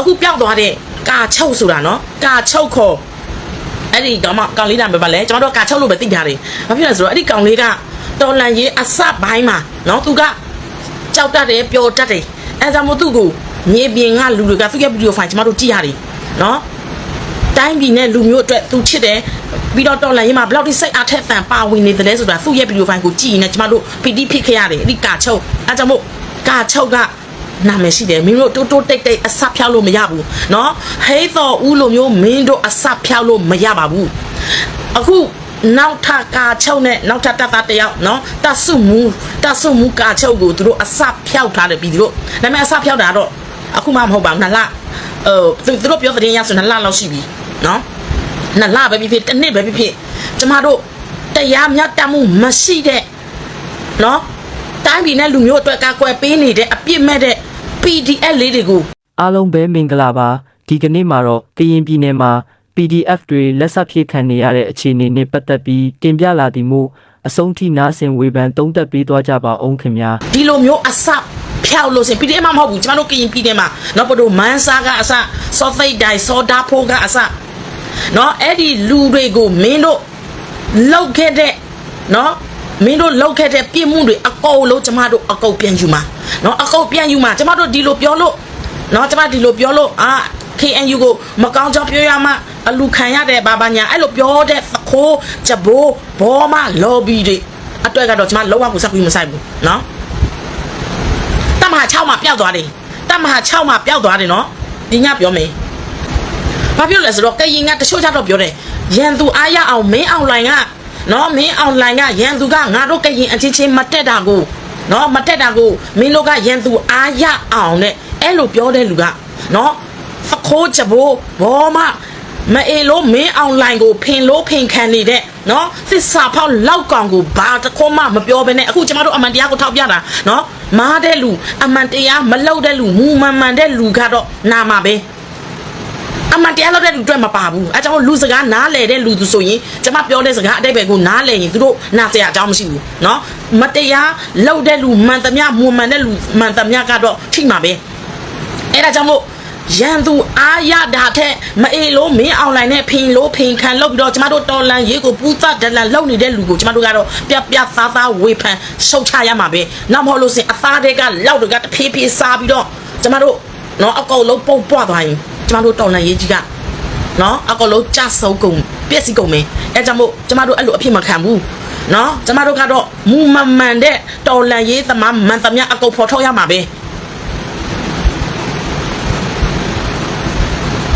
အခုပျောက်သွားတဲ့ကာချုပ်ဆိုတာနော်ကာချုပ်ခေါ်အဲ့ဒီတော့မှကောင်လေးနာမည်ပါလဲကျွန်တော်တို့ကာချုပ်လို့ပဲသိကြတယ်ဘာဖြစ်လဲဆိုတော့အဲ့ဒီကောင်လေးကတော်လန်ရေးအစပိုင်းမှာနော်သူကကြောက်တတ်တယ်ပျော်တတ်တယ်အဲဒါကြောင့်မို့သူ့ကိုမြေပြင်ကလူတွေကသူ့ရဲ့ဗီဒီယိုဖိုင်ကျွန်တော်တို့ကြည့်ရတယ်နော်တိုင်းပြည်နဲ့လူမျိုးအတွက်သူချစ်တယ်ပြီးတော့တော်လန်ရေးမှာဘယ်လောက်ထိစိတ်အားထက်သန်ပါဝင်နေတယ်လဲဆိုတာသူ့ရဲ့ဗီဒီယိုဖိုင်ကိုကြည့်ရင်လည်းကျမတို့ပီတိဖြစ်ခဲ့ရတယ်အဲ့ဒီကာချုပ်အဲကြောင့်မို့ကာချုပ်က နာမည်ရှိတယ်မင်းတို့တိုးတိုးတိတ်တိတ်အဆဖြောက်လို့မရဘူးเนาะဟေးတော်ဦးလိုမျိုးမင်းတို့အဆဖြောက်လို့မရပါဘူးအခုနောက်ထပ်ကာချုပ်နဲ့နောက်ထပ်တပ်သားတစ်ယောက်เนาะတဆုမူတဆုမူကာချုပ်ကိုသူတို့အဆဖြောက်ထားတယ်ပြီးသူတို့ဒါပေမဲ့အဆဖြောက်တာတော့အခုမှမဟုတ်ပါဘူးနှစ်လเออသူသူတို့ပြောတဲ့ရဆိုနှစ်လလောက်ရှိပြီเนาะ နှစ်လပဲဖြစ်ဖြစ်တစ်နှစ်ပဲဖြစ်ဖြစ်ကျမတို့တရားမြတ်တမှုမရှိတဲ့နော်တိုင်းပြည်နဲ့လူမျိုးအတွက်ကာကွယ်ပေးနေတဲ့အပြစ်မဲ့တဲ့ PDF လေးတွေကိုအားလုံးပဲမင်္ဂလာပါဒီကနေ့မှာတော့ကရင်ပြည်နယ်မှာ PDF တွေလက်ဆက်ဖြည့်ခံနေရတဲ့အခြေအနေနဲ့ပတ်သက်ပြီးတင်ပြလာသည်မို့အဆုံးထိနားဆင်ဝေဖန်သုံးသပ်ပေးသွားကြပါအောင်ခင်ဗျာဒီလိုမျိုးအစဖြောက်လို့စင် PDF မှမဟုတ်ဘူးကျမတို့ကရင်ပြည်နယ်မှာနော်ဘတို့မန်းစားကအစစောသိတ်တိုင်စောဒါဖိုးကအစနော်အဲ့ဒီလူတွေကိုမင်းတို့လောက်ခဲ့တဲ့နော် မင်းတို့လောက်ခဲ့တဲ့ပြစ်မှုတွေအကုန်လုံးကျမတို့အကုန်ပြန်ယူမှာနော်အကုန်ပြန်ယူမှာကျမတို့ဒီလိုပြောလို့နော်ကျမဒီလိုပြောလို့အာ KNU ကိုမကောင်းကြောင်ပြောရမှအလူခံရတဲ့ဘာဘာညာအဲ့လိုပြောတဲ့သခိုးချဘိုးဘောမ lobby တွေအတွက်ကတော့ကျမလုံးဝကိုစက်ပြီးမဆိုင်ဘူးနော်တမဟာ6မှာပျောက်သွားတယ်တမဟာ6မှာပျောက်သွားတယ်နော်ဒီညပြောမယ်ဘာပြောလဲဆိုတော့ကရင်ကတချို့ကြတော့ပြောတယ်ရန်သူအားရအောင်မင်းအောင်လိုင်က နော်မင်းအောင်လိုင်ကရန်သူကငါတို့ကရင်အချင်းချင်းမတက်တာကိုနော်မတက်တာကိုမင်းတို့ကရန်သူအားရအောင်နဲ့အဲ့လိုပြောတဲ့လူကနော်ဖခိုးချဘိုးဘောမမအေလို့မင်းအောင်လိုင်ကိုဖင်လို့ဖင်ခံနေတဲ့နော်သစ္စာဖောက်လောက်ကောင်ကိုဘာတခေါမှမပြောဘဲနဲ့အခုကျမတို့အမှန်တရားကိုထောက်ပြတာနော်မားတဲ့လူအမှန်တရားမလောက်တဲ့လူမူမှန်မှန်တဲ့လူကတော့နာမှာပဲ အမှန်တရားလောက်တဲ့လူတွေ့မပါဘူးအဲကြောင့်လူစကားနားလဲတဲ့လူသူဆိုရင်ကျမပြောတဲ့စကားအတိတ်ပဲကိုနားလဲရင်သူတို့နားစရာအကြောင်းမရှိဘူးနော်မတရားလောက်တဲ့လူမှန်သမျှမူမှန်တဲ့လူမှန်သမျှကတော့ထိမှာပဲအဲဒါကြောင့်မို့ရန်သူအားရတာထက်မအေလို့မင်းအွန်လိုင်းနဲ့ဖင်လို့ဖင်ခံလို့ပြီးတော့ကျမတို့တော်လန်ရေးကိုပူသဒလန်လောက်နေတဲ့လူကိုကျမတို့ကတော့ပြပြသားသားဝေဖန်ရှုတ်ချရမှာပဲနောက်မဟုတ်လို့စင်အသားတွေကလောက်တွေကတဖြည်းဖြည်းစားပြီးတော့ကျမတို့နော်အကောင်လုံးပုတ်ပွားသွားရင် ကျမတို့တော်လန်ရေးကြီးကနော်အကောလုံးကြဆုံကုန်ပြက်စီကုန်မယ်အဲကြောင့်မို့ကျမတို့အဲ့လိုအဖြစ်မခံဘူးနော်ကျမတို့ကတော့မူမမှန်တဲ့တော်လန်ရေးသမားမှန်သမျှအကုန်ဖော်ထုတ်ရမှာပဲ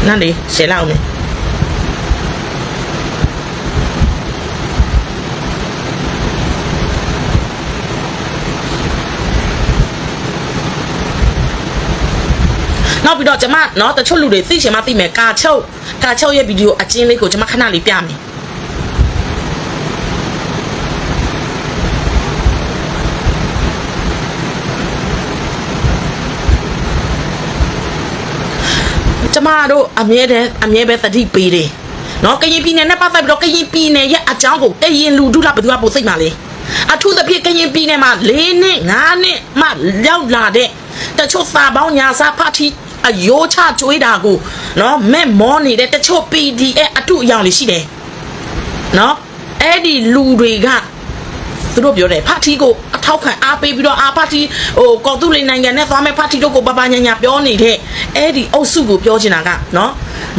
နန်းလေးရှယ်လောက်မယ် နောက်ပြီးတော့ကျမနော်တချို့လူတွေသိချင်မှသိမယ်ကာချုပ်ကာချုပ်ရဲ့ဗီဒီယိုအချင်းလေးကိုကျမခဏလေးပြမယ်ကျမတို့အမြဲတမ်းအမြဲပဲသတိပေးတယ်။နော်ကရင်ပြည်နယ်နဲ့ပတ်သက်ပြီးတော့ကရင်ပြည်နယ်ရဲ့အကြောင်းကိုကရင်လူထုလားဘယ်သူကပိုသိမှလဲ။အထူးသဖြင့်ကရင်ပြည်နယ်မှာ၄နှစ်၅နှစ်မှရောက်လာတဲ့တချို့စာပေါင်းညာစာဖတ်တီ အယိုးချကျွေးတာကိုနော်မဲ့မောနေတဲ့တချို့ PDF အထုအယောင်တွေရှိတယ်နော်အဲ့ဒီလူတွေကသူတို့ပြောတယ်ဖတ်တီကိုအထောက်ခံအားပေးပြီးတော့အာဖတ်တီဟိုကော်တူလေးနိုင်ငံနဲ့သွားမဲ့ဖတ်တီတို့ကိုပပညာညာပြောနေတဲ့အဲ့ဒီအုပ်စုကိုပြောချင်တာကနော်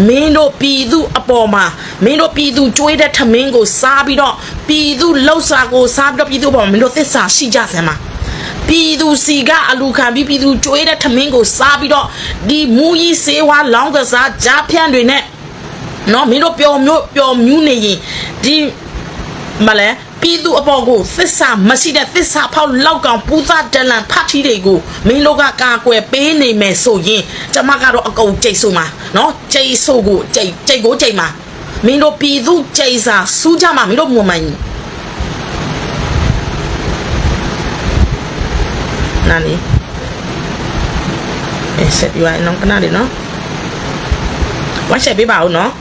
မင်းတို့ပြည်သူအပေါ်မှာမင်းတို့ပြည်သူကြွေးတဲ့ထမင်းကိုစားပြီးတော့ပြည်သူလှုပ်ရှားကိုစားပြီးတော့ပြည်သူအပေါ်မှာမင်းတို့သစ္စာရှိကြစမ်းပါ ပြည်သူစီကအလူခံပြီးပြည်သူကြွေးတဲ့ထမင်းကိုစားပြီးတော့ဒီမူကြီးစေဝါလောင်းကစားကြားဖြန့်တွေနဲ့နော်မင်းတို့ပျော်မျိုးပျော်မြူးနေရင်ဒီမလဲပြည်သူအပေါ်ကိုသစ္စာမရှိတဲ့သစ္စာဖောက်လောက်ကောင်ပူဇာတလန်ဖတ်ထီးတွေကိုမင်းတို့ကကာကွယ်ပေးနေမယ်ဆိုရင်ကျမကတော့အကုန်ကြိတ်ဆိုမှာနော်ကြိတ်ဆိုကိုကြိတ်ကြိတ်ကိုကြိတ်မှာမင်းတို့ပြည်သူကြိတ်စာစူးကြမှာမင်းတို့မွန်မှန်ကြီး နာနီအဲဆက်ယူရအောင်ကနာလေးနော်ဝါချက်ပေးပါဦးနော်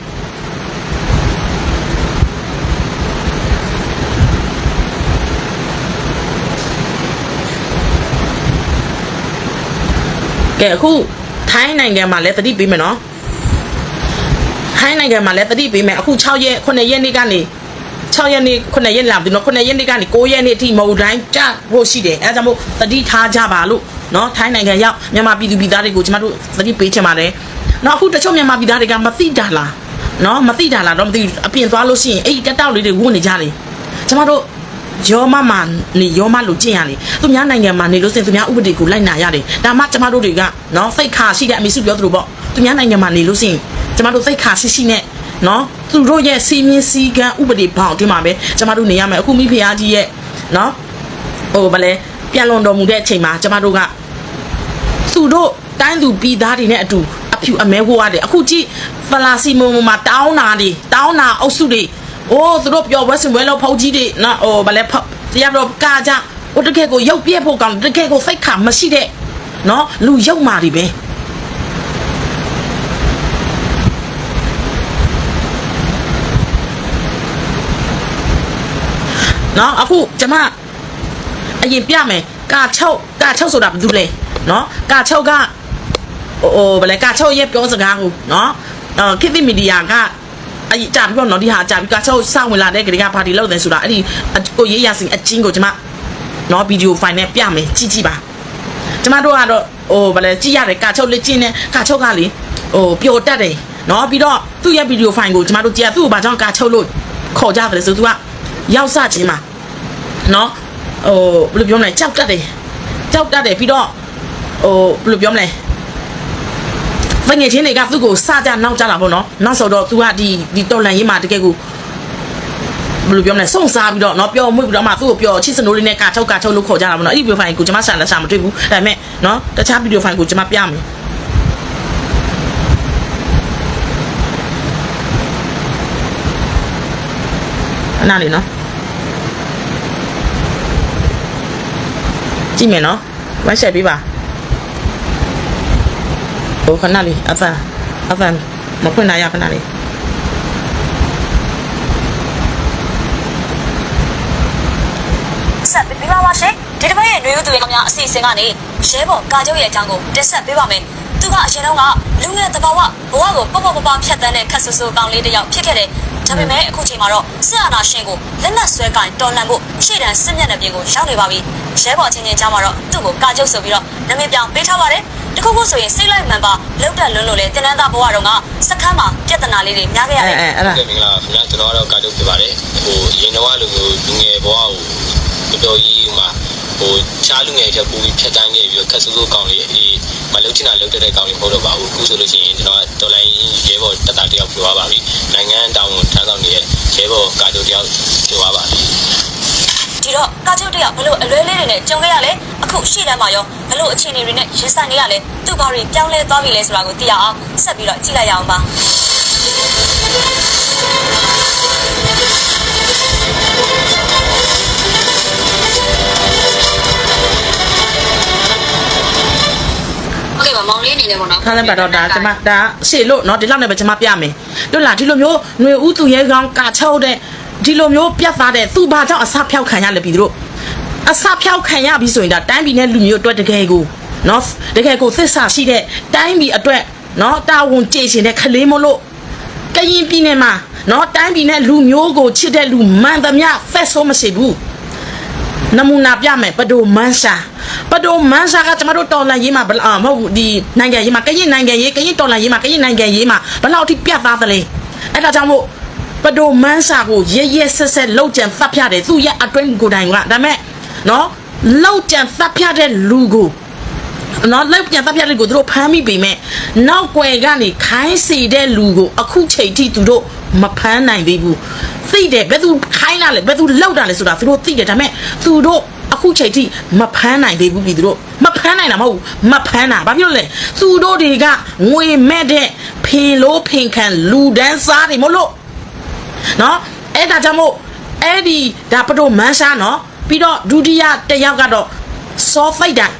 ကဲအခုထိုင်းနိုင်ငံမှာလည်းတတိပေးမယ်နော်ထိုင်းနိုင်ငံမှာလည်းတတိပေးမယ်အခု6ရက်9ရက်နေ့ကနေ 6ရက်နေ့9ရက်လာပြီနော်9ရက်နေ့ကနေ9ရက်နေ့အထိမဟုတ်တိုင်းကြဖို့ရှိတယ်အဲဒါကြောင့်မို့တတိထားကြပါလို့နော်ထိုင်းနိုင်ငံရောက်မြန်မာပြည်သူပြည်သားတွေကိုကျမတို့တတိပေးချင်ပါတယ်နော်အခုတချို့မြန်မာပြည်သားတွေကမသိတာလားနော်မသိတာလားတော့မသိဘူးအပြင်သွားလို့ရှိရင်အဲ့ဒီတက်တောက်လေးတွေဝုန်းနေကြတယ်ကျမတို့ရောမမနေရောမလို့ကျင့်ရတယ်သူများနိုင်ငံမှာနေလို့စင်သူများဥပဒေကိုလိုက်နာရတယ်ဒါမှကျမတို့တွေကနော်စိတ်ခါရှိတဲ့အမေစုပြောသလိုပေါ့သူများနိုင်ငံမှာနေလို့စင်ကျမတို့စိတ်ခါရှိရှိနဲ့ နော်သူတို့ရဲ့စီမင်းစည်းကမ်းဥပဒေဘောင်အတွင်းမှာပဲကျမတို့နေရမယ်အခုမိဖုရားကြီးရဲ့နော်ဟိုဗလဲပြန်လွန်တော်မူတဲ့အချိန်မှာကျမတို့ကသူတို့တိုင်းသူပြည်သားတွေနဲ့အတူအဖြူအမဲဟိုရတယ်အခုကြည့်ဖလာစီမုံမှာတောင်းနာတွေတောင်းနာအုပ်စုတွေအိုးသူတို့ပြောပွဲစင်ပွဲလို့ဖောက်ကြီးတွေနော်ဟိုဗလဲဖောက်တရားတော့ကာကြဟိုတကယ်ကိုရုပ်ပြက်ဖို့ကောင်းတကယ်ကိုစိတ်ခါမရှိတဲ့နော်လူရုပ်မာတွေပဲ နော်အခုကျမအရင်ပြမယ်ကာ6ကာ6ဆိုတာဘာလို့လဲနော်ကာ6ကဟိုဗလဲကာ6ရဲ့ပြောစကားကိုနော်အော်ခေတ်သစ်မီဒီယာကအဲ့ဒီကြာပြီးတော့နော်ဒီဟာကြာပြီးကချောက်စောင့်ဝင်လာတဲ့ကလေးကပါတီလောက်တယ်ဆိုတာအဲ့ဒီကိုရေးရစင်အချင်းကိုကျမနော်ဗီဒီယိုဖိုင်နဲ့ပြမယ်ကြည့်ကြည့်ပါကျမတို့ကတော့ဟိုဗလဲကြည့်ရတယ်ကချောက်လေးကျင်းနေကချောက်ကလေဟိုပျော်တတ်တယ်နော်ပြီးတော့သူ့ရဲ့ဗီဒီယိုဖိုင်ကိုကျမတို့ကြည့်ရသူ့ကိုဘာကြောင့်ကချောက်လို့ခေါ်ကြတယ်ဆိုသူကရောက်စချင်းမှာ နော်ဟိုဘယ်လိုပြောမလဲကြောက်တတ်တယ်ကြောက်တတ်တယ်ပြီးတော့ဟိုဘယ်လိုပြောမလဲ ။ငွေချင်းတွေကသူ့ကိုစကြနောက်ကြတာပေါ့နော်။နောက်ဆိုတော့ तू ကဒီဒီတော်လန်ရေးမှာတကယ်ကိုဘယ်လိုပြောမလဲစုံစားပြီးတော့เนาะပျော်မွေ့ပြီးတော့မှသူ့ကိုပျော်ချစ်စနိုးလေးနဲ့ကာချုပ်ကာချုပ်လို့ခေါ်ကြတာပေါ့နော်။အဲ့ဒီဗီဒီယိုဖိုင်ကိုကျွန်မရှာလက်ရှာမတွေ့ဘူး။ဒါပေမဲ့เนาะတခြားဗီဒီယိုဖိုင်ကိုကျွန်မပြမယ်။အဲ့နာလေးနော် ကြည့်မယ်နော်ဝက်ဆက်ပေးပါဟိုခဏလေးအဖန်အဖန်မဖွင့်နိုင်ရခဏလေးဆက်ပေးပါပါရှင်ဒီတစ်ပတ်ရဲ့ຫນွေဦးသူရဲ့ခင်ဗျာအစီအစဉ်ကနေရဲဘော်ကာကျုပ်ရဲ့အကြောင်းကိုတင်ဆက်ပေးပါမယ်သူကအရင်တော့ကလူငယ်တဘာဝဘဝကိုပေါ့ပေါ့ပပဖြတ်တန်းတဲ့ခက်ဆူဆူကောင်လေးတစ်ယောက်ဖြစ်ခဲ့တယ်ဒါပေမဲ့အခုချိန်မှာတော့စစ်အာဏာရှင်ကိုလက်နက်ဆွဲကင်တော်လှန်ဖို့ရှေ့တန်းစစ်မျက်နှာပြင်ကိုရောက်နေပါပြီ ရဲဘော်ချင်းချင်းကြားမှာတော့သူ့ကိုကာကျုပ်ဆိုပြီးတော့နာမည်ပြောင်းပေးထားပါတယ်တခုခုဆိုရင်စိတ်လိုက်မှန်ပါလောက်တက်လွန်းလို့လေတင်နန်းသားဘဝတော့ကစခန်းမှာပြဿနာလေးတွေများခဲ့ရအဲတယ်အဲအဲ့ဒါဟုတ်ကဲ့မင်္ဂလာပါခင်ဗျာကျွန်တော်ကတော့ကာတုဖြစ်ပါတယ်ဟိုအရင်တော့လူမျိုးလူငယ်ဘဝကိုတော်တော်ကြီးမှာဟိုချားလူငယ်ချက်ပူပြီးဖြတ်တန်းခဲ့ပြီးတော့ခက်ဆူဆူကောင်းလေးအေးမလုတ်ချင်တာလုတ်တဲ့ကောင်းလေးမဟုတ်တော့ပါဘူးအခုဆိုလို့ရှိရင်ကျွန်တော်ကတော်လိုင်းရဲဘော်တတတယောက်ပြောသွားပါပြီနိုင်ငံတောင်ဝန်ထမ်းဆောင်နေတဲ့ရဲဘော်ကာတုတယောက်ပြောသွားပါပြီဒီ တော့ကာချုပ်တယောက်ဘလို့အလွဲလေးတွေနဲ့ကြုံခဲ့ရလဲအခုရှေ့တန်းမှာရောဘလို့အခြေအနေတွေနဲ့ရင်ဆိုင်နေရလဲသူ့ဘာတွေပြောင်းလဲသွားပြီလဲဆိုတာကိုသိရအောင်ဆက်ပြီးတော့ကြည့်လိုက်ရအောင်ပါ ဟုတ်ကဲ့ပါမောင်လေးအနေနဲ့ပေါ့နော် ထားလိုက်ပါတော့ဒါကျမဒါရှေ့လို့เนาะဒီလောက်နဲ့ပဲကျမပြမယ်တို့လားဒီလိုမျိုးຫນွေဥသူရဲကောင်းကာချုပ်တဲ့ ဒီလိုမျိုးပြတ်သားတဲ့သူဘာကြောင့်အစဖြောက်ခံရလဲပြီသူတို့အစဖြောက်ခံရပြီဆိုရင်ဒါတိုင်းပြည်နဲ့လူမျိုးအတွက်တကယ်ကိုနော်တကယ်ကိုသစ္စာရှိတဲ့တိုင်းပြည်အတွက်နော်တာဝန်ကျေရှင်တဲ့ခလေးမလို့ကရင်ပြည်နယ်မှာနော်တိုင်းပြည်နဲ့လူမျိုးကိုချစ်တဲ့လူမှန်သမျှဖက်ဆိုးမရှိဘူးနမူနာပြမယ်ပဒိုမန်ရှာပဒိုမန်ရှာကကျမတို့တော်လန်ရေးမှာဘယ်မဟုတ်ဒီနိုင်ငံရေးမှာကရင်နိုင်ငံရေးကရင်တော်လန်ရေးမှာကရင်နိုင်ငံရေးမှာဘယ်လောက်အထိပြတ်သားသလဲအဲ့ဒါကြောင့်မို့ ပဒိုမန်းစာကိုရရဆက်ဆက်လောက်ကြံဖတ်ပြတယ်သူရဲ့အတွင်းကိုယ်တိုင်ကဒါမဲ့နော်လောက်ကြံဖတ်ပြတဲ့လူကိုနော်လောက်ကြံဖတ်ပြတဲ့ကိုသူတို့ဖမ်းမိပေမဲ့နောက်ွယ်ကနေခိုင်းစီတဲ့လူကိုအခုချိန်ထိသူတို့မဖမ်းနိုင်သေးဘူးသိတယ်ဘယ်သူခိုင်းလာလဲဘယ်သူလောက်တာလဲဆိုတာသူတို့သိတယ်ဒါမဲ့သူတို့အခုချိန်ထိမဖမ်းနိုင်သေးဘူးပြီသူတို့မဖမ်းနိုင်တာမဟုတ်ဘူးမဖမ်းတာဘာဖြစ်လို့လဲသူတို့တွေကငွေမဲ့တဲ့ဖင်လို့ဖင်ခံလူဒန်းစားတွေမဟုတ်လို့ နော်အဲ့ဒါကြောင့်မို့အဲ့ဒီဒါပတိုမန်းရှာနော်ပြီးတော့ဒုတိယတစ်ယောက်ကတော့စောဖိတ်တိုင်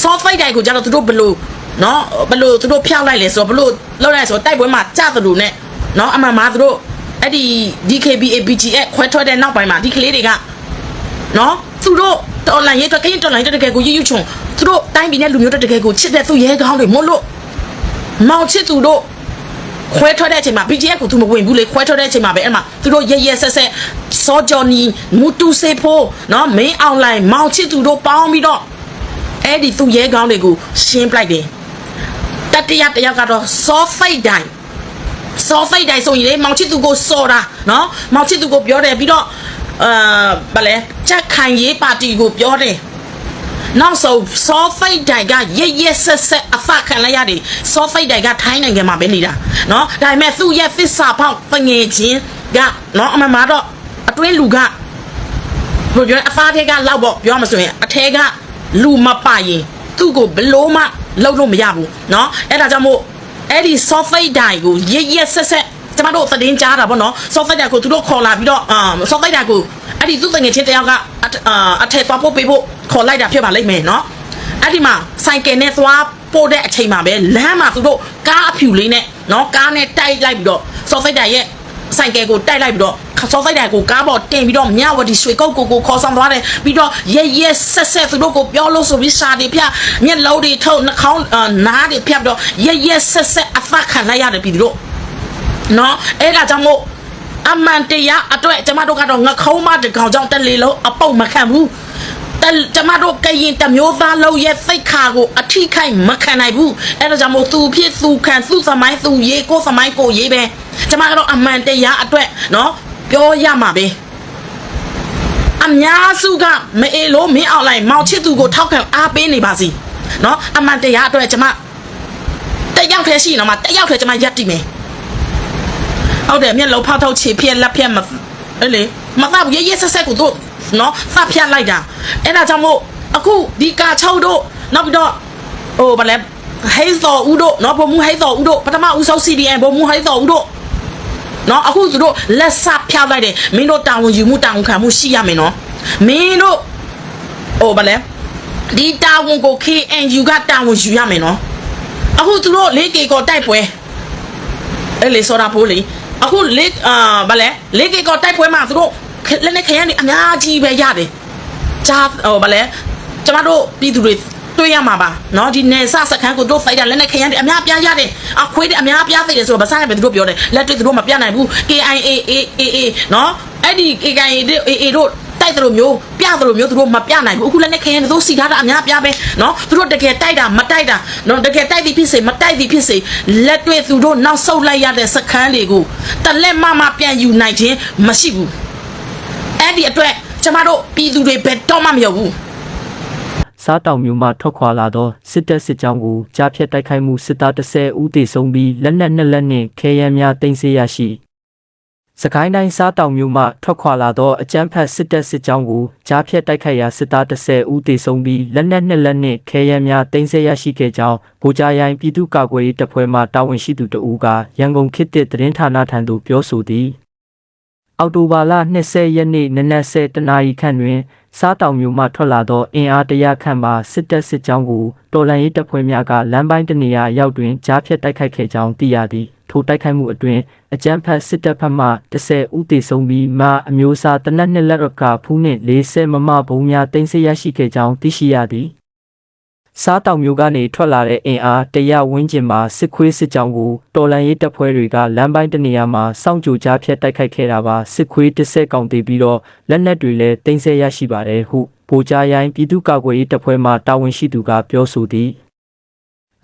စောဖိတ်တိုင်ကိုကြတော့သူတို့ဘလို့နော်ဘလို့သူတို့ဖျောက်လိုက်လဲဆိုတော့ဘလို့လောက်လိုက်ဆိုတော့တိုက်ပွဲမှာကြသလိုနဲ့နော်အမှန်မှာသူတို့အဲ့ဒီ DKB APG ရဲ့ခွဲထွက်တဲ့နောက်ပိုင်းမှာဒီကလေးတွေကနော်သူတို့တော်လန်ရေးအတွက်ကရင်တော်လန်ရေးအတွက်တကယ်ကိုရွရွချုံသူတို့တိုင်းပြည်နဲ့လူမျိုးတွေတကယ်ကိုချစ်တဲ့သူရဲကောင်းတွေမို့လို့မောင်ချစ်သူတို့ ခွဲထွက်တဲ့အချိန်မှာ BGF ကိုသူမဝင်ဘူးလေခွဲထွက်တဲ့အချိန်မှာပဲအဲ့မှာသူတို့ရဲရဲဆက်ဆက်စောဂျော်နီမူတူစေဖိုးနော်မင်းအွန်လိုင်းမောင်ချစ်သူတို့ပေါင်းပြီးတော့အဲ့ဒီသူရဲကောင်းတွေကိုရှင်းပလိုက်တယ်တတိယတစ်ယောက်ကတော့စောဖိတ်တိုင်းစောဖိတ်တိုင်းဆိုရင်လေမောင်ချစ်သူကိုစော်တာနော်မောင်ချစ်သူကိုပြောတယ်ပြီးတော့အာဗာလဲချက်ခိုင်ရေးပါတီကိုပြောတယ် နောက်ဆုံးစောဖိတ်တိုင်ကရရဆက်ဆက်အဖခံလိုက်ရတယ်စောဖိတ်တိုင်ကထိုင်းနိုင်ငံမှာပဲနေတာနော်ဒါပေမဲ့သူ့ရဲ့သစ္စာဖောက်ပငယ်ချင်းကနော်အမမတော့အတွင်းလူကဘယ်လိုပြောလဲအဖားတွေကလောက်ပေါ့ပြောမှဆိုရင်အထဲကလူမပရင်သူ့ကိုဘလို့မှလုံးလို့မရဘူးနော်အဲ့ဒါကြောင့်မို့အဲ့ဒီ software တိုင်ကိုရရဆက်ဆက် ကျမတို့သတင်းကြားတာဗောနော် software တိုင်ကိုသူတို့ခေါ်လာပြီးတော့အာ software တိုင်ကိုအဲ့ဒီသူတငယ်ချင်းတယောက်ကအထအာအထက်သွားပို့ပေးဖို့ခေါ်လိုက်တာဖြစ်ပါလိမ့်မယ်နော်အဲ့ဒီမှာဆိုင်ကယ်နဲ့သွားပို့တဲ့အချိန်မှာပဲလမ်းမှာသူတို့ကားအဖြူလေးနဲ့နော်ကားနဲ့တိုက်လိုက်ပြီးတော့ software တိုင်ရဲ့ဆိုင်ကယ်ကိုတိုက်လိုက်ပြီးတော့စောဖိုက်တိုင်ကိုကားပေါ်တင်ပြီးတော့မြဝတီရွှေကုတ်ကိုကိုခေါ်ဆောင်သွားတယ်ပြီးတော့ရဲရဲဆက်ဆက်သူတို့ကိုပြောလို့ဆိုပြီးစာတွေဖြတ်မျက်လုံးတွေထုတ်နှာခေါင်းအာနားတွေဖြတ်ပြီးတော့ရဲရဲဆက်ဆက်အဖတ်ခံလိုက်ရတယ်ပြည်သူတို့ နော်အဲ့ဒါကြောင့်မို့အမှန်တရားအတွက်ကျမတို့ကတော့ငခုံးမတကောင်ကြောင့်တက်လေလုံးအပုတ်မခံဘူးတက်ကျမတို့ကရင်တစ်မျိုးသားလုံးရဲ့စိတ်ခါကိုအထိခိုက်မခံနိုင်ဘူးအဲ့ဒါကြောင့်မို့သူဖြစ်သူခံသူသမိုင်းသူရေးကိုသမိုင်းကိုရေးပဲကျမကတော့အမှန်တရားအတွက်နော်ပြောရမှာပဲအများစုကမအေလို့မင်းအောင်လိုက်မောင်ချစ်သူကိုထောက်ခံအားပေးနေပါစီနော်အမှန်တရားအတွက်ကျမတက်ရောက်ထဲရှိနေမှာတက်ရောက်ထဲကျမရက်တည်မယ် ဟုတ်တယ်မျက်လုံးဖောက်ထုတ်ခြေဖြက်လက်ဖြက်မအဲ့လေမသဘူးရရဆက်ဆက်ကိုတို့နော်သတ်ဖြတ်လိုက်တာအဲ့ဒါကြောင့်မို့အခုဒီကာချုပ်တို့နောက်ပြီးတော့ဟိုဗလဲဟိသောဦးတို့နော်ဘုံမူဟိသောဦးတို့ပထမဦးဆုံး CDN ဘုံမူဟိသောဦးတို့နော်အခုသူတို့လက်စဖြောက်လိုက်တယ်မင်းတို့တာဝန်ယူမှုတာဝန်ခံမှုရှိရမယ်နော်မင်းတို့ဟိုဗလဲဒီတာဝန်ကို KNU ကတာဝန်ယူရမယ်နော်အခုသူတို့ 4K ကိုတိုက်ပွဲအဲ့လေစောတာဖိုးလေ အခုလေးအာဗလဲလေးကေကောတိုက်ပွဲမှာသူတို့လက်နဲ့ခရမ်းနေအများကြီးပဲရတယ်ဂျာဟိုဗလဲကျမတို့ပြည်သူတွေတွေ့ရမှာပါเนาะဒီနေဆစခန်းကိုတို့ဖိုက်တာလက်နဲ့ခရမ်းတွေအများပြားရတယ်အခွေးတွေအများပြားသိတယ်ဆိုတော့ဗစားရပဲသူတို့ပြောတယ်လက်တွေ့သူတို့မပြနိုင်ဘူး KIA AA เนาะအဲ့ဒီ KIA တို့ AA တို့ တိုက်တယ်လို့မျိုးပြတယ်လို့မျိုးသူတို့မပြနိုင်ဘူးအခုလည်းနဲ့ခရင်တို့စီကားတာအများပြားပဲเนาะသူတို့တကယ်တိုက်တာမတိုက်တာเนาะတကယ်တိုက်သည်ဖြစ်စေမတိုက်သည်ဖြစ်စေလက်တွေ့သူတို့နောက်ဆုတ်လိုက်ရတဲ့စခန်းတွေကိုတလက်မမပြန်ယူနိုင်ခြင်းမရှိဘူးအဲ့ဒီအတွက်ကျမတို့ပြည်သူတွေဘယ်တော့မှမရောက်ဘူး စားတောင်မျိုးမှထွက်ခွာလာသောစစ်တပ်စစ်ကြောင်းကိုကြားဖြတ်တိုက်ခိုက်မှုစစ်သား30ဦးသေဆုံးပြီးလက်နက်နှစ်လက်နှင့်ခဲယမ်းများတင်ဆက်ရရှိ စကိုင်းတိုင်းစားတောင်မျိုးမှထွက်ခွာလာသောအကြမ်းဖက်စစ်တပ်စစ်ကြောင်းကိုကြားဖြတ်တိုက်ခိုက်ရာစစ်သား30ဦးသေဆုံးပြီးလက်နက်နှစ်လက်နှင့်ခဲယမ်းများတင်ဆက်ရရှိခဲ့ကြောင်းဗိုလ်ကြားရိုင်းပြည်သူ့ကာကွယ်ရေးတပ်ဖွဲ့မှတာဝန်ရှိသူတဦးကရန်ကုန်ခေတ်သစ်သတင်းဌာနထံသို့ပြောဆိုသည် အော်တိုဘာလ20ရက်နေ့နနက်10တနာရီခန့်တွင် စားတောင်မျိုးမှထွက်လာသောအင်အားတရခန့်မှစစ်တပ်စစ်ကြောင်းကိုတော်လန်ရေးတပ်ဖွဲ့များကလမ်းပိုင်းတနေရာအရောက်တွင်ကြားဖြတ်တိုက်ခိုက်ခဲ့ကြောင်းသိရသည်ထိုတိုက်ခိုက်မှုအတွင်အကြမ်းဖက်စစ်တပ်ဘက်မှ10ဦးသေဆုံးပြီးမှအမျိုးအစားတနက်နှစ်လက်ကဖူးနှင့်40မမဘုံများတင်ဆက်ရရှိခဲ့ကြောင်းသိရှိရသည် စားတောင်မျိုးကနေထွက်လာတဲ့အင်အားတရဝင်းကျင်မှာစစ်ခွေးစစ်ကြောင်းကိုတော်လန်ရေးတပ်ဖွဲ့တွေကလမ်းပိုင်းတနေရာမှာစောင့်ကြိုကြားဖြတ်တိုက်ခိုက်ခဲ့တာပါစစ်ခွေးတစ်ဆက်ကောင်တည်ပြီးတော့လက်နက်တွေလည်းတင်ဆက်ရရှိပါတယ်ဟုဗိုလ်ကြားရိုင်းပြည်သူ့ကာကွယ်ရေးတပ်ဖွဲ့မှတာဝန်ရှိသူကပြောဆိုသည်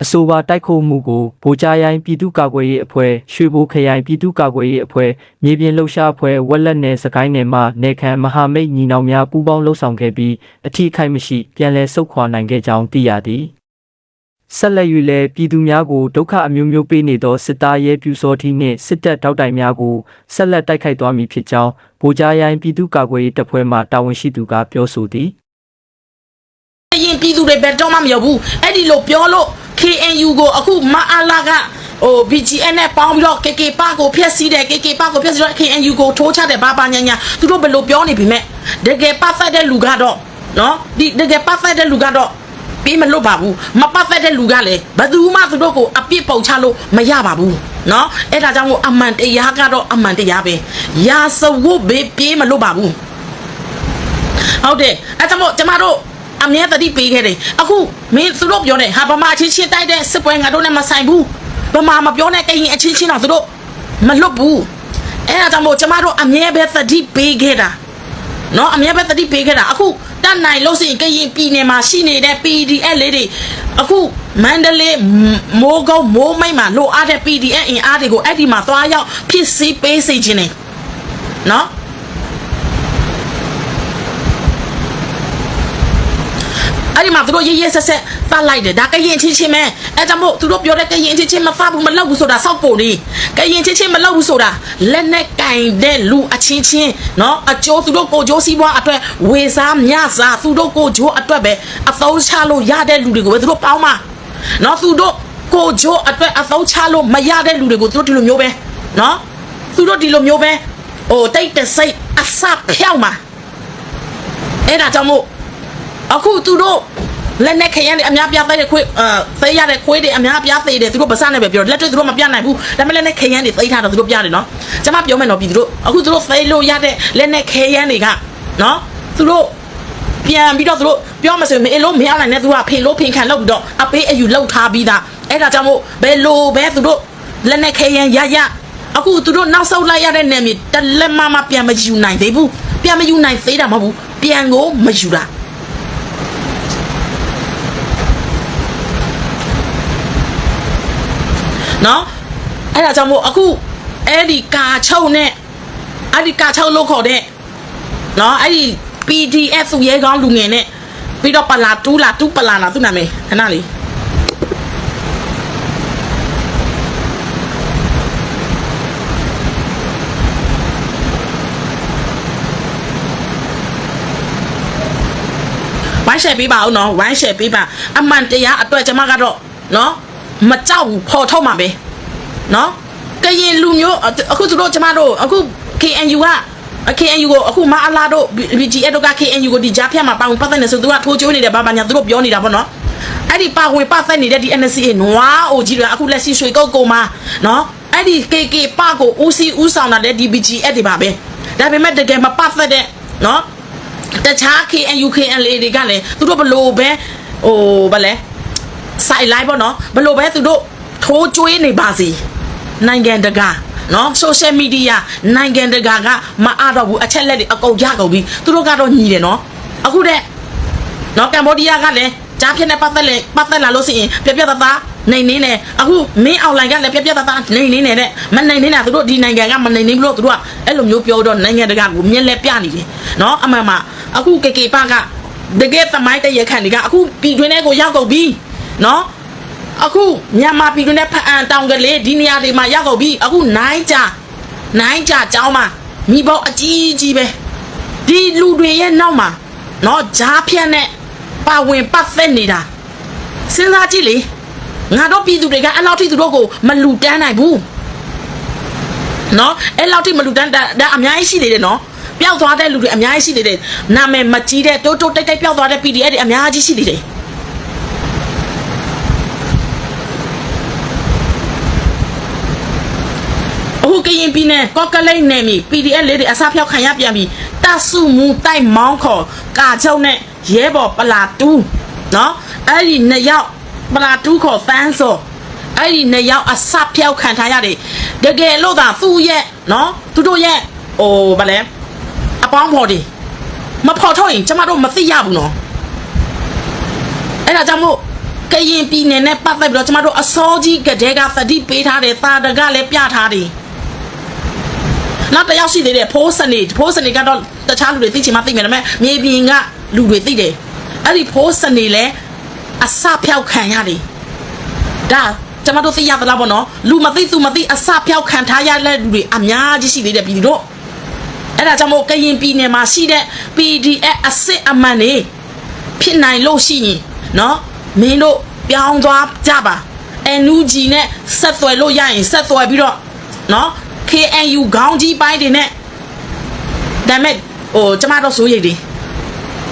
အဆိုပါတိုက်ခိုက်မှုကိုဗိုလ်ကြားရိုင်းပြည်သူ့ကာကွယ်ရေးအဖွဲ့ရွှေဘိုခရိုင်ပြည်သူ့ကာကွယ်ရေးအဖွဲ့မြေပြင်လှုပ်ရှားအဖွဲ့ဝက်လက်နယ်စကိုင်းနယ်မှနေခံမဟာမိတ်ညီနောင်များပူးပေါင်းလှုပ်ဆောင်ခဲ့ပြီးအထီးခိုက်မရှိပြန်လည်ဆုတ်ခွာနိုင်ခဲ့ကြောင်းသိရသည်ဆက်လက်၍လည်းပြည်သူများကိုဒုက္ခအမျိုးမျိုးပေးနေသောစစ်သားရဲပြူစောထီးနှင့်စစ်တပ်တောက်တိုင်များကိုဆက်လက်တိုက်ခိုက်သွားမည်ဖြစ်ကြောင်းဗိုလ်ကြားရိုင်းပြည်သူ့ကာကွယ်ရေးတပ်ဖွဲ့မှတာဝန်ရှိသူကပြောဆိုသည်ရင်ပြည်သူတွေဘယ်တော့မှမရောက်ဘူးအဲ့ဒီလိုပြောလို့ KNU ကိုအခုမအားလာကဟို BGN နဲ့ပေါင်းပြီးတော့ KK ပါကိုဖျက်ဆီးတယ် KK ပါကိုဖျက်ဆီးတော့ KNU ကိုထိုးချတယ်ဘာဘာညာညာသူတို့ဘယ်လိုပြောနေပြီမဲ့တကယ်ပတ်သက်တဲ့လူကတော့နော်ဒီတကယ်ပတ်သက်တဲ့လူကတော့ပေးမလို့ပါဘူးမပတ်သက်တဲ့လူကလည်းဘယ်သူမှသူတို့ကိုအပြစ်ပုံချလို့မရပါဘူးနော်အဲ့ဒါကြောင့်မို့အမှန်တရားကတော့အမှန်တရားပဲရာစဝတ်ဘေးပြေးမလို့ပါဘူးဟုတ်တယ်အဲ့ဒါမို့ကျမတို့ အမြဲတတိပေးခဲ့တယ်အခုမင်းသူတို့ပြောတယ်ဟာဗမာချင်းချင်းတိုက်တဲ့စစ်ပွဲငါတို့နဲ့မဆိုင်ဘူးဗမာမပြောနဲ့ကရင်အချင်းချင်းတော့သူတို့မလွတ်ဘူးအဲ့ဒါကြောင့်မို့ကျမတို့အမြဲပဲသတိပေးခဲ့တာနော်အမြဲပဲသတိပေးခဲ့တာအခုတတ်နိုင်လို့ရှိရင်ကရင်ပြည်နယ်မှာရှိနေတဲ့ PDF လေးတွေအခုမန္တလေးမိုးကုတ်မိုးမိတ်မှာလိုအားတဲ့ PDF အင်အားတွေကိုအဲ့ဒီမှာသွားရောက်ဖြစ်စည်းပေးစေခြင်းနေနော် အဲ့ဒီမှာသူတို့ရေးရေးဆက်ဆက်ဖတ်လိုက်တယ်ဒါကရင်ချင်းချင်းပဲအဲ့ဒါမို့သူတို့ပြောတဲ့ကရင်ချင်းချင်းမဖတ်ဘူးမလောက်ဘူးဆိုတာစောက်ပုံနေကရင်ချင်းချင်းမလောက်ဘူးဆိုတာလက်နဲ့ကင်တဲ့လူအချင်းချင်းနော်အကျိုးသူတို့ကိုကျိုးစီးပွားအတွက်ဝေစားမြစားသူတို့ကိုကျိုးအတွက်ပဲအသုံးချလို့ရတဲ့လူတွေကိုပဲသူတို့ပေါင်းမှာနော်သူတို့ကိုကျိုးအတွက်အသုံးချလို့မရတဲ့လူတွေကိုသူတို့ဒီလိုမျိုးပဲနော်သူတို့ဒီလိုမျိုးပဲဟိုတိတ်တဆိတ်အစဖြောက်မှာအဲ့ဒါကြောင့်မို့ အခုသူတို့လက်နဲ့ခရမ်းတွေအများပြားသေးတဲ့ခွေးအဲသိရတဲ့ခွေးတွေအများပြားသေးတယ်သူတို့ပါစနဲ့ပဲပြောလက်တွေသူတို့မပြနိုင်ဘူးဒါပေမဲ့လက်နဲ့ခရမ်းတွေသိထားတော့သူတို့ပြတယ်နော်ကျွန်မပြောမယ်နော်ပြည်သူတို့အခုသူတို့သိလို့ရတဲ့လက်နဲ့ခရမ်းတွေကနော်သူတို့ပြန်ပြီးတော့သူတို့ပြောမှဆိုရင်မအေးလို့မရနိုင်နဲ့သူကဖေလို့ဖင်ခံလောက်ပြီးတော့အပေးအယူလောက်ထားပြီးသားအဲ့ဒါကြောင့်မို့ဘယ်လိုပဲသူတို့လက်နဲ့ခရမ်းရရအခုသူတို့နောက်ဆုတ်လိုက်ရတဲ့နေမြေတလက်မမပြန်မယူနိုင်သေးဘူးပြန်မယူနိုင်သေးတာမဟုတ်ဘူးပြန်ကိုမယူတာ နော်အဲ့ဒါကြောင့်မို့အခုအဲ့ဒီကာချုပ်နဲ့အဲ့ဒီကာချုပ်လို့ခေါ်တဲ့နော်အဲ့ဒီ PDF သူရဲကောင်းလူငယ်နဲ့ပြီးတော့ပလာတူးလာတူးပလာလာသူနာမည်ခဏလေးဝိုင်းရှယ်ပေးပါဦးနော်ဝိုင်းရှယ်ပေးပါအမှန်တရားအတွက်ကျွန်မကတော့နော် မကြောက်ဘူးပေါ်ထုတ်မှာပဲနော်ကရင်လူမျိုးအခုသူတို့ကျွန်မတို့အခု KNU က KNU ကိုအခုမအလာတို့ BGF တို့က KNU ကိုဒီကြားဖြတ်မှာပါဝင်ပတ်သက်နေဆိုသူကထိုးချိုးနေတယ်ဘာဘာညာသူတို့ပြောနေတာပေါ့နော်အဲ့ဒီပါဝင်ပတ်သက်နေတဲ့ဒီ NCA နွားအိုကြီးတွေကအခုလက်ရှိရွှေကုတ်ကုံမှာနော်အဲ့ဒီ KK ပကိုဦးစီးဦးဆောင်တာတဲ့ DBGF တွေပါပဲဒါပေမဲ့တကယ်မပတ်သက်တဲ့နော်တခြား KNU KNLA တွေကလည်းသူတို့ဘလို့ပဲဟိုဗလဲ စိုက်လိုက်ပေါ့နော်ဘလို့ပဲသူတို့ထိုးကျွေးနေပါစေနိုင်ငံတကာနော် social media နိုင်ငံတကာကမအားတော့ဘူးအချက်လက်တွေအကုန်ရကုန်ပြီသူတို့ကတော့ညီတယ်နော်အခုတဲ့နော်ကမ္ဘောဒီးယားကလည်းကြားဖြစ်နေပတ်သက်လေပတ်သက်လာလို့ရှိရင်ပြပြတသားနိုင်နေတယ်အခုမင်းအွန်လိုင်းကလည်းပြပြတသားနိုင်နေတယ်တဲ့မနိုင်နေတာသူတို့ဒီနိုင်ငံကမနိုင်နေဘူးလို့သူတို့ကအဲ့လိုမျိုးပြောတော့နိုင်ငံတကာကိုမျက်လက်ပြနေတယ်နော်အမှန်မှအခုကေကေပကတကယ်သမိုင်းတရခန့်တွေကအခုပြည်တွင်းထဲကိုရောက်ကုန်ပြီ နော်အခုမြန်မာပြည်တွင်းထဲဖအံတောင်ကလေးဒီနေရာတွေမှာရောက်ကုန်ပြီအခုနိုင်ကြနိုင်ကြကြောင်းမှာမိဘအကြီးကြီးပဲဒီလူတွေရဲ့နောက်မှာနော်ဂျားဖြတ်နဲ့ပါဝင်ပတ်သက်နေတာစဉ်းစားကြည့်လေငါတို့ပြည်သူတွေကအဲ့လောက်ထိသူတို့ကိုမလူတန်းနိုင်ဘူးနော်အဲ့လောက်ထိမလူတန်းတာဒါအများကြီးရှိသေးတယ်နော်ပျောက်သွားတဲ့လူတွေအများကြီးရှိသေးတယ်နာမည်မကြီးတဲ့တိုးတိုးတိတ်တိတ်ပျောက်သွားတဲ့ PDF တွေအများကြီးရှိသေးတယ် အခုကရင်ပြည်နယ်ကော့ကလိတ်နယ်မြေ PDF လေးတွေအစားဖြောက်ခံရပြန်ပြီတဆုမူတိုက်မောင်းခေါ်ကာချုပ်နဲ့ရဲဘော်ပလာတူးနော်အဲ့ဒီနှစ်ယောက်ပလာတူးခေါ်ဖန်းစော်အဲ့ဒီနှစ်ယောက်အစားဖြောက်ခံထားရတယ်တကယ်လို့သာသူ့ရဲ့နော်သူတို့ရဲ့ဟိုဗာလဲအပေါင်းဖော်တွေမဖော်ထုတ်ရင်ကျမတို့မသိရဘူးနော်အဲ့ဒါကြောင့်မို့ကရင်ပြည်နယ်နဲ့ပတ်သက်ပြီးတော့ကျမတို့အစောကြီးကတဲ့ကသတိပေးထားတယ်သာတကလည်းပြထားတယ် နောက်တစ်ယောက်ရှိသေးတယ်ဖိုးစနေဖိုးစနေကတော့တခြားလူတွေသိချင်မှသိမယ်ဒါပေမဲ့မြေပြင်ကလူတွေသိတယ်အဲ့ဒီဖိုးစနေလဲအစဖြောက်ခံရတယ်ဒါကျမတို့သိရသလားပေါ့နော်လူမသိသူမသိအစဖြောက်ခံထားရတဲ့လူတွေအများကြီးရှိသေးတယ်ပြည်သူတို့အဲ့ဒါကြောင့်မို့ကရင်ပြည်နယ်မှာရှိတဲ့ PDF အစစ်အမှန်နေဖြစ်နိုင်လို့ရှိရင်နော်မင်းတို့ပြောင်းသွားကြပါ NUG နဲ့ဆက်သွယ်လို့ရရင်ဆက်သွယ်ပြီးတော့နော် KNU ခေါင်းကြီးပိုင်းတွေနဲ့ဒါမဲ့ဟိုကျမတို့စိုးရိမ်တယ်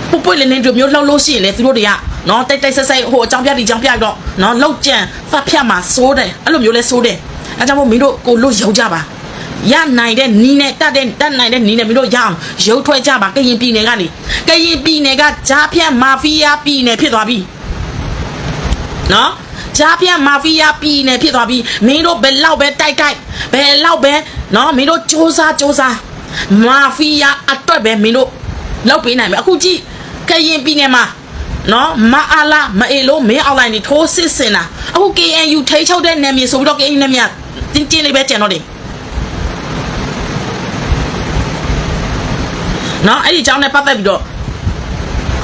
ပုပ်ပွေလည်းနေတို့မျိုးလှုပ်လို့ရှိရင်လေသူတို့တွေကနော်တိတ်တိတ်ဆက်ဆက်ဟိုအကြောင်းပြဒီအကြောင်းပြတော့နော်လောက်ကြံဖတ်ဖြတ်မှာစိုးတယ်အဲ့လိုမျိုးလဲစိုးတယ်အဲကြောင့်မို့မင်းတို့ကိုလို့ရောက်ကြပါရနိုင်တဲ့နီးနဲ့တတ်တဲ့တတ်နိုင်တဲ့နီးနဲ့မင်းတို့ရအောင်ရုပ်ထွက်ကြပါကရင်ပြည်နယ်ကနေကရင်ပြည်နယ်ကဂျားဖြတ်မာဖီးယားပြည်နယ်ဖြစ်သွားပြီနော် ဂျားပြန်မာဖီးယားပြည်နယ်ဖြစ်သွားပြီးမင်းတို့ဘယ်လောက်ပဲတိုက်တိုက်ဘယ်လောက်ပဲနော်မင်းတို့စ조사စ조사မာဖီးယားအတွက်ပဲမင်းတို့လောက်ပေးနိုင်မယ်အခုကြည့်ကရင်ပြည်နယ်မှာနော်မအားလာမအေလို့မင်းအောက်လိုင်းနေထိုးစစ်စင်တာအခု KNU ထိချုပ်တဲ့နာမည်ဆိုပြီးတော့ KNU နာမည်တင်းတင်းလေးပဲကျန်တော့တယ်နော်အဲ့ဒီအကြောင်းနဲ့ပတ်သက်ပြီးတော့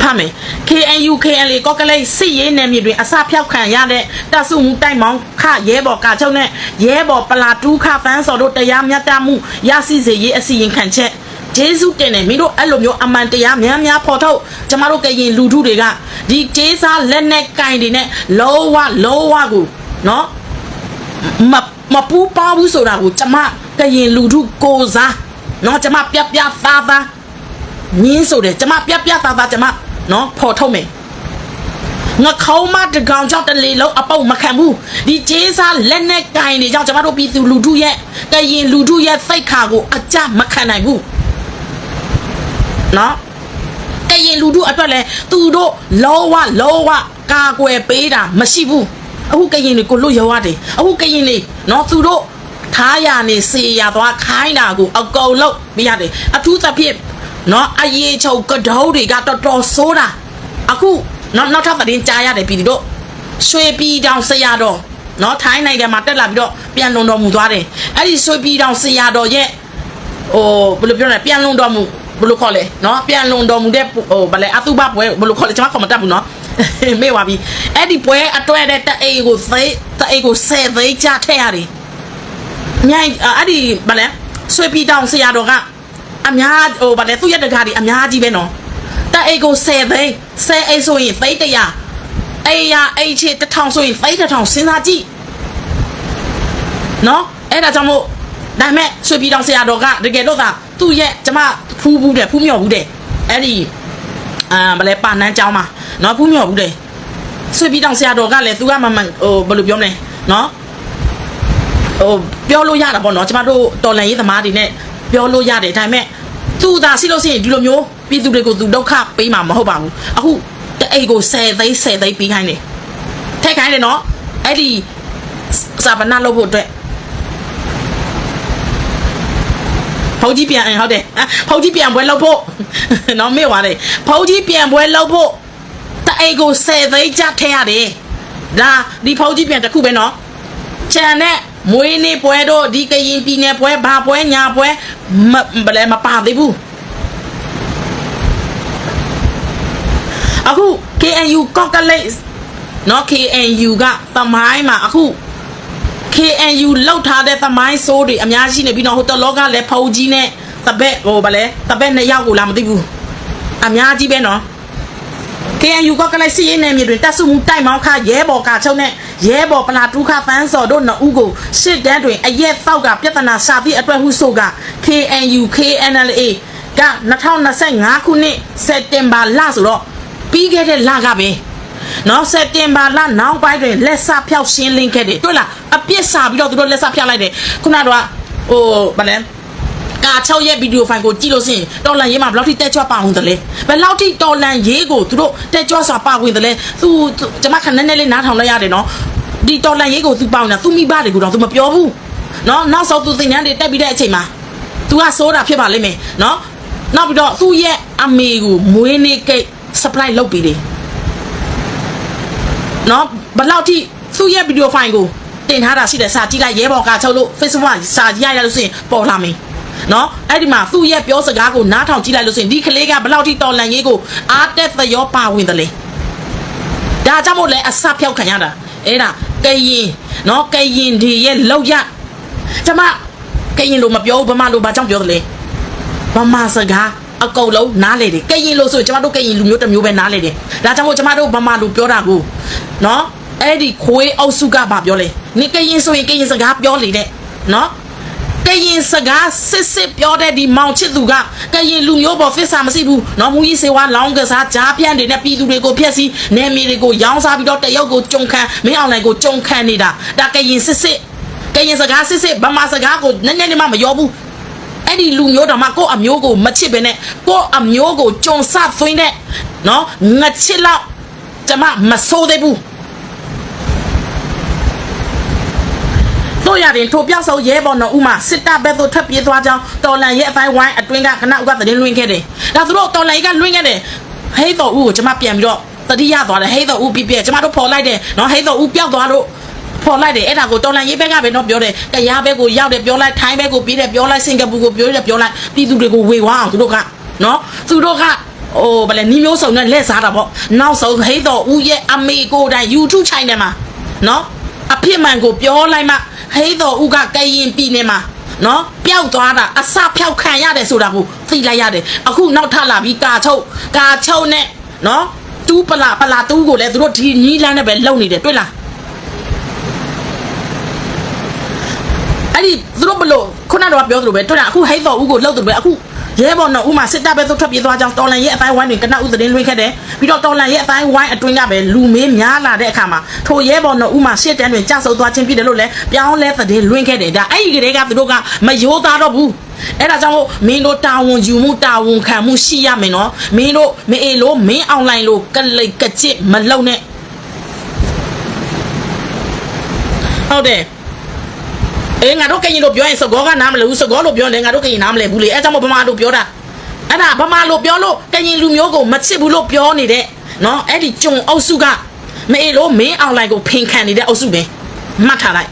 ဖတ်မယ် KNU KNL ကော့ကလေးစစ်ရေးနယ်မြေတွင်အစဖြောက်ခံရတဲ့တပ်စုမှုတိုက်မောင်းခရဲဘော်ကာချုပ်နဲ့ရဲဘော်ပလာတူးခဖန်းစော်တို့တရားမျှတမှုရရှိစေရေးအစီရင်ခံချက်ဂျေစုတင်တယ်မင်းတို့အဲ့လိုမျိုးအမှန်တရားများများဖော်ထုတ်ကျမတို့ကရင်လူထုတွေကဒီဂျေးစားလက်နဲ့ကင်တွေနဲ့လောဝလောဝကိုနော်မမပူပါဘူးဆိုတာကိုကျမကရင်လူထုကိုစားနော်ကျမပြပြသားသားညင်းဆိုတယ်ကျမပြပြသားသားကျမ နော်ဖော်ထုတ်မယ်ငါခေါင်းမတကောင်ကြောင့်တလေလုံးအပုတ်မခံဘူးဒီဂျေးစားလက်နဲ့ကင်နေကြောင့်ကျမတို့ပြည်သူလူထုရဲ့ကရင်လူထုရဲ့စိတ်ခါကိုအကြမခံနိုင်ဘူးနော်ကရင်လူထုအတွက်လဲသူတို့လောဝလောဝကာကွယ်ပေးတာမရှိဘူးအခုကရင်တွေကိုလွတ်ရောရတယ်အခုကရင်တွေနော်သူတို့ထားရနေစေရသွားခိုင်းတာကိုအကုန်လုံးမရတယ်အထူးသဖြင့် နော်အရေးချုပ်ကတေားတွေကတော်တော်ဆိုးတာအခုနောက်နောက်ထပ်သတင်းကြားရတယ်ပြည်သူတို့ရွှေပြည်တောင်ဆရာတော်နော်ထိုင်းနိုင်ငံမှာတက်လာပြီးတော့ပြန်လုံတော်မူသွားတယ်အဲ့ဒီရွှေပြည်တောင်ဆရာတော်ရဲ့ဟိုဘယ်လိုပြောလဲပြန်လုံတော်မူဘယ်လိုခေါ်လဲနော်ပြန်လုံတော်မူတဲ့ဟိုဗလဲအတုပပွဲဘယ်လိုခေါ်လဲကျွန်မခေါ်မတတ်ဘူးနော်မေ့ပါပြီအဲ့ဒီပွဲအတွဲတဲ့တအိတ်ကိုသိတအိတ်ကိုဆယ်သိန်းချထည့်ရတယ်မြိုင်အဲ့ဒီဗလဲရွှေပြည်တောင်ဆရာတော်က အများဟိုဗာလဲသူ့ရဲ့တကားဒီအများကြီးပဲနော်တက်အိတ်ကို10သိန်း10အိတ်ဆိုရင်သိန်း100အိတ်ရအိတ်ချစ်1000ဆိုရင်သိန်း1000စဉ်းစားကြည့်နော်အဲ့ဒါကြောင့်မို့ဒါမဲ့ရွှေပြည်တော်ဆရာတော်ကတကယ်လို့သာသူ့ရဲ့ကျမဖူးဘူးတဲ့ဖူးမြော်ဘူးတဲ့အဲ့ဒီအာဗာလဲပါနန်းကျောင်းမှာနော်ဖူးမြော်ဘူးတဲ့ရွှေပြည်တော်ဆရာတော်ကလည်းသူကမမှန်ဟိုဘယ်လိုပြောမလဲနော်ဟိုပြောလို့ရတာပေါ့နော်ကျမတို့တော်လန်ရေးသမားတွေနဲ့ ပြောလို့ရတယ်ဒါပေမဲ့သူသာရှိလို့ရှိရင်ဒီလိုမျိုးပြည်သူတွေကိုသူဒုက္ခပေးမှာမဟုတ်ပါဘူးအခုတအိတ်ကို10သိန်း10သိန်းပေးခိုင်းတယ်ထည့်ခိုင်းတယ်နော်အဲ့ဒီစာပနာလုပ်ဖို့အတွက်ဖုန်ကြီးပြန်အင်းဟုတ်တယ်ဖုန်ကြီးပြန်ပွဲလုပ်ဖို့နော်မေ့သွားတယ်ဖုန်ကြီးပြန်ပွဲလုပ်ဖို့တအိတ်ကို10သိန်းကြထည့်ရတယ်ဒါဒီဖုန်ကြီးပြန်တစ်ခုပဲနော်ချန်နဲ့ မွေးနေ့ပွဲတော့ဒီကရင်ပြည်နယ်ပွဲဘာပွဲညာပွဲမဘယ်လဲမပါသေးဘူးအခု KNU ကော့ကလေးနော် KNU ကသမိုင်းမှာအခု KNU လောက်ထားတဲ့သမိုင်းဆိုးတွေအများကြီးနေပြီးတော့ဟိုတလောကလည်းဖုံကြီးနဲ့တပက်ဟိုဗာလဲတပက်နှစ်ယောက်ကိုလာမသိဘူးအများကြီးပဲနော် KNU ကကလိုက်စီရင်နယ်မြေတွင်တပ်စုမှုတိုက်မောင်းခရဲဘော်ကာချုပ်နဲ့ရဲဘော်ပလာတူခဖန်းစော်တို့နှစ်ဦးကိုရှစ်တန်းတွင်အရက်သောက်ကပြဿနာစာပြီးအတွက်ဟုဆိုက KNU KNLA က2025ခုနှစ်စက်တင်ဘာလဆိုတော့ပြီးခဲ့တဲ့လကပဲနော်စက်တင်ဘာလနောက်ပိုင်းတွင်လက်စဖျောက်ရှင်းလင်းခဲ့တယ်တွေ့လားအပြစ်စာပြီးတော့သူတို့လက်စဖျောက်လိုက်တယ်ခုနကတော့ဟိုဗာလဲ ကာ6ရဲ့ဗီဒီယိုဖိုင်ကိုကြည့်လို့ရှိရင်တော်လန်ရေးမှာဘယ်လောက်ထိတက်ကြွပါအောင်တလဲဘယ်လောက်ထိတော်လန်ရေးကိုသူတို့တက်ကြွစွာပါဝင်တလဲသူကျွန်မခဏနဲ့လေးနားထောင်လိုက်ရတယ်နော်ဒီတော်လန်ရေးကိုသူပါဝင်တာသူမိဘတွေကိုတော့သူမပြောဘူးနော်နောက်ဆုံးသူသင်တန်းတွေတက်ပြီးတဲ့အချိန်မှာ तू ကစိုးတာဖြစ်ပါလိမ့်မယ်နော်နောက်ပြီးတော့သူ့ရဲ့အမေကိုမွေးနေ့ကိတ် supply လုပ်ပေးတယ်နော်ဘယ်လောက်ထိသူ့ရဲ့ဗီဒီယိုဖိုင်ကိုတင်ထားတာရှိတယ်စာကြည့်လိုက်ရဲဘော်ကချုပ်လို့ Facebook မှာစာကြည့်ရရလို့ရှိရင်ပေါ်လာမယ် နော်အဲ့ဒီမှာသူ့ရဲ့ပြောစကားကိုနားထောင်ကြည့်လိုက်လို့ရှိရင်ဒီကလေးကဘယ်လောက်ထိတော်လန်ရေးကိုအားတက်သရောပါဝင်တယ်လေဒါကြောင့်မို့လဲအစဖြောက်ခံရတာအဲ့ဒါကရင်နော်ကရင်ဒီရဲ့လောက်ရကျမကရင်လို့မပြောဘူးဗမာလို့ဘာကြောင့်ပြောတယ်လဲဗမာစကားအကုန်လုံးနားလေတယ်ကရင်လို့ဆိုရင်ကျမတို့ကရင်လူမျိုးတစ်မျိုးပဲနားလေတယ်ဒါကြောင့်မို့ကျမတို့ဗမာလူပြောတာကိုနော်အဲ့ဒီခွေးအုပ်စုကဘာပြောလဲနေကရင်ဆိုရင်ကရင်စကားပြောလေတဲ့နော် ကရင်စကားစစ်စစ်ပြောတဲ့ဒီမောင်ချစ်သူကကရင်လူမျိုးပေါ်ဖစ်စာမရှိဘူးနော်မူကြီးစေဝါလောင်းကစားကြားပြန့်တွေနဲ့ပြည်သူတွေကိုဖျက်ဆီးနယ်မြေတွေကိုရောင်းစားပြီးတော့တရုတ်ကိုကြုံခံမင်းအောင်လိုင်ကိုကြုံခံနေတာဒါကရင်စစ်စစ်ကရင်စကားစစ်စစ်ဗမာစကားကိုနည်းနည်းလေးမှမရောဘူးအဲ့ဒီလူမျိုးတော်မှကိုယ့်အမျိုးကိုမချစ်ပဲနဲ့ကိုယ့်အမျိုးကိုကြုံဆသွင်းတဲ့နော်ငချစ်လောက်ကျမမဆိုးသေးဘူး တို့ရတယ်ထိုပြောက်ဆုံးရဲဘော်နော်ဥမာစစ်တပ်ဘက်သို့ထွက်ပြေးသွားကြောင်းတော်လန်ရဲ့အပိုင်းဝိုင်းအတွင်းကခဏဥကသတင်းလွှင့်ခဲ့တယ်ဒါသူတို့တော်လန်ကလွှင့်ခဲ့တယ်ဟေးတော်ဥကိုကျွန်မပြန်ပြီးတော့တတိယသွားတယ်ဟေးတော်ဥပြပြကျွန်မတို့ဖော်လိုက်တယ်နော်ဟေးတော်ဥပျောက်သွားလို့ဖော်လိုက်တယ်အဲ့ဒါကိုတော်လန်ရေးဘက်ကပဲတော့ပြောတယ်တရားဘက်ကိုရောက်တယ်ပြောလိုက်ထိုင်းဘက်ကိုပြေးတယ်ပြောလိုက်စင်ကာပူကိုပြောတယ်ပြောလိုက်ပြည်သူတွေကိုဝေဝါအောင်သူတို့ကနော်သူတို့ကဟိုဗလဲနီးမျိုးစုံနဲ့လက်စားတာပေါ့နောက်ဆုံးဟေးတော်ဥရဲ့အမေကိုတိုင် YouTube channel မှာနော် အဖြစ်မှန်ကိုပြောလိုက်မှဟေးတော်ဥကကရင်ပြည်နယ်မှာနော်ပျောက်သွားတာအစဖြောက်ခံရတယ်ဆိုတာကိုသိလိုက်ရတယ်အခုနောက်ထပ်လာပြီးကာချုပ်ကာချုပ်နဲ့နော်တူးပလာပလာတူးကိုလည်းသူတို့ဒီနီးလန်းနဲ့ပဲလုံနေတယ်တွေ့လားအဲ့ဒီသူတို့ဘလို့ခုနကတော့ပြောသလိုပဲတွေ့တာအခုဟိတ်တော်ဦးကိုလှုပ်တယ်ပဲအခု ရဲဘော်နော်ဦးမှာစစ်တပ်ပဲသို့ထွက်ပြေးသွားကြောင်းတော်လန်ရဲ့အတိုင်းဝိုင်းတွေကနဦးသတင်းလွှင့်ခဲ့တယ်ပြီးတော့တော်လန်ရဲ့အတိုင်းဝိုင်းအတွင်းကပဲလူမေးများလာတဲ့အခါမှာထိုရဲဘော်နော်ဦးမှာရှစ်တန်းတွင်ကြာဆုပ်သွားခြင်းဖြစ်တယ်လို့လည်းပြောင်းလဲသတင်းလွှင့်ခဲ့တယ်ဒါအဲ့ဒီကလေးကသူတို့ကမယိုးသားတော့ဘူးအဲ့ဒါကြောင့်မို့မင်းတို့တာဝန်ယူမှုတာဝန်ခံမှုရှိရမယ်နော်မင်းတို့မအေးလို့မင်းအွန်လိုင်းလို့ကလိတ်ကကြစ်မလုံနဲ့ဟုတ်တယ် အေးငါတို့ကရင်လို့ပြောရင်စကောကနားမလဲဘူးစကောလို့ပြောရင်ငါတို့ကရင်နားမလဲဘူးလေအဲကြောင့်မို့ဗမာလို့ပြောတာအဲ့ဒါဗမာလို့ပြောလို့ကရင်လူမျိုးကိုမချစ်ဘူးလို့ပြောနေတဲ့နော်အဲ့ဒီကြုံအုပ်စုကမအေးလို့မင်းအွန်လိုင်းကိုဖင်ခံနေတဲ့အုပ်စုပဲမှတ်ထားလိုက်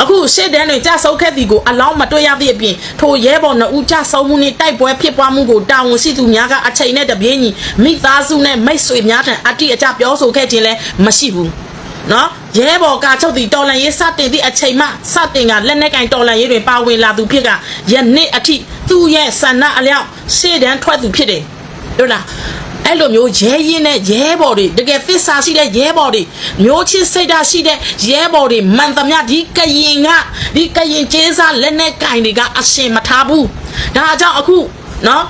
အခုရှေ့တန်းတွင်ကြာဆုံးခဲ့သည်ကိုအလောင်းမတွေ့ရသည့်အပြင်ထိုရဲဘော်နှစ်ဦးကြာဆုံးမှုနှင့်တိုက်ပွဲဖြစ်ပွားမှုကိုတာဝန်ရှိသူများကအချိန်နဲ့တပြေးညီမိသားစုနဲ့မိတ်ဆွေများထံအတိအကျပြောဆိုခဲ့ခြင်းလည်းမရှိဘူး နော်ရဲဘော်ကချုပ်တီတော်လန်ရေးစတင်သည့်အချိန်မှစတင်ကလက်နက်ကင်တော်လန်ရေးတွင်ပါဝင်လာသူဖြစ်ကယနေ့အထိသူ့ရဲ့ဆန္ဒအလျောက်ရှေ့တန်းထွက်သူဖြစ်တယ်ဟုတ်လားအဲ့လိုမျိုးရဲရင်နဲ့ရဲဘော်တွေတကယ်သစ္စာရှိတဲ့ရဲဘော်တွေမျိုးချစ်စိတ်ဓာတ်ရှိတဲ့ရဲဘော်တွေမှန်သမျှဒီကရင်ကဒီကရင်ကျေးစားလက်နက်ကင်တွေကအရှင်မထားဘူးဒါကြောင့်အခုနော်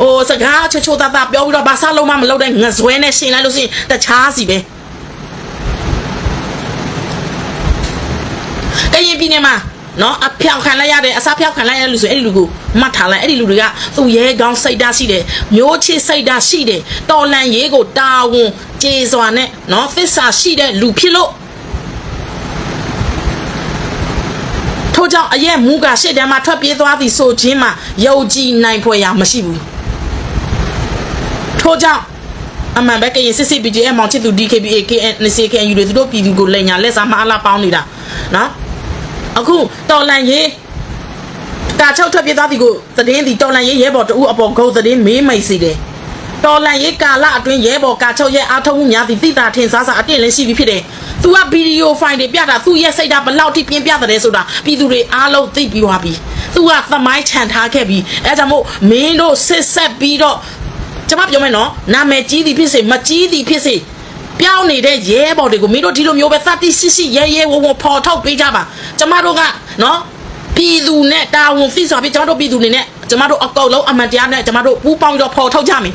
ဟိုစကားချိုချိုသားသားပြောပြီးတော့ဘာစားလုံးမမလုပ်တဲ့ငဇွဲနဲ့ရှင်လိုက်လို့ရှိရင်တခြားစီပဲ ကရင်ပြည်နယ်မှာနော်အဖြောင်ခံလိုက်ရတဲ့အစားဖြောင်ခံလိုက်ရတဲ့လူဆိုအဲ့ဒီလူကိုမှတ်ထားလိုက်အဲ့ဒီလူတွေကသူ့ရဲကောင်းစိတ်ဓာတ်ရှိတယ်မျိုးချစ်စိတ်ဓာတ်ရှိတယ်တော်လန်ရေးကိုတာဝန်ကျေစွာနဲ့နော်သစ္စာရှိတဲ့လူဖြစ်လို့ထို့ကြောင့်အရဲ့မူကရှေ့တန်းမှာထွက်ပြေးသွားသည်ဆိုခြင်းမှာယုံကြည်နိုင်ဖွယ်ရာမရှိဘူးထို့ကြောင့်အမှန်ပဲကရင်စစ်စစ် BGM မောင်ချစ်သူ DKBA KN NCKN ယူတွေသူတို့ပြည်သူကိုလိန်ညာလက်စားမအားလာပေါင်းနေတာနော် အခုတော်လန်ရေးကာချုပ်ထွက်ပြေးသွားသည်ကိုသတင်းသည်တော်လန်ရေးရဲဘော်တူအပေါ်ဂုံသတင်းမေးမိတ်စီတယ်တော်လန်ရေးကာလအတွင်းရဲဘော်ကာချုပ်ရဲ့အားထုတ်မှုများသည်သိတာထင်ရှားစာအတင့်လည်းရှိပြီဖြစ်တယ်။ तू ကဗီဒီယိုဖိုင်တွေပြတာသူ့ရဲ့စိတ်ဓာတ်ဘလောက်ထိပြင်းပြတယ်ဆိုတာပြည်သူတွေအားလုံးသိပြီးသွားပြီ။ तू ကသမိုင်းချန်ထားခဲ့ပြီ။အဲဒါကြောင့်မို့မင်းတို့စစ်ဆက်ပြီးတော့ကျွန်မပြောမယ်နော်နာမည်ကြီးသည်ဖြစ်စေမကြီးသည်ဖြစ်စေ ပြောင်းနေတဲ့ရဲဘော်တွေကိုမင်းတို့ဒီလိုမျိုးပဲသတိရှိရှိရဲရဲဝုံဝုံဖော်ထုတ်ပေးကြပါကျမတို့ကနော်ပြည်သူနဲ့တာဝန်သိစွာပြီးကျမတို့ပြည်သူတွေနဲ့ကျမတို့အကောက်လုံးအမှန်တရားနဲ့ကျမတို့ပူးပေါင်းပြီးတော့ဖော်ထုတ်ကြမယ်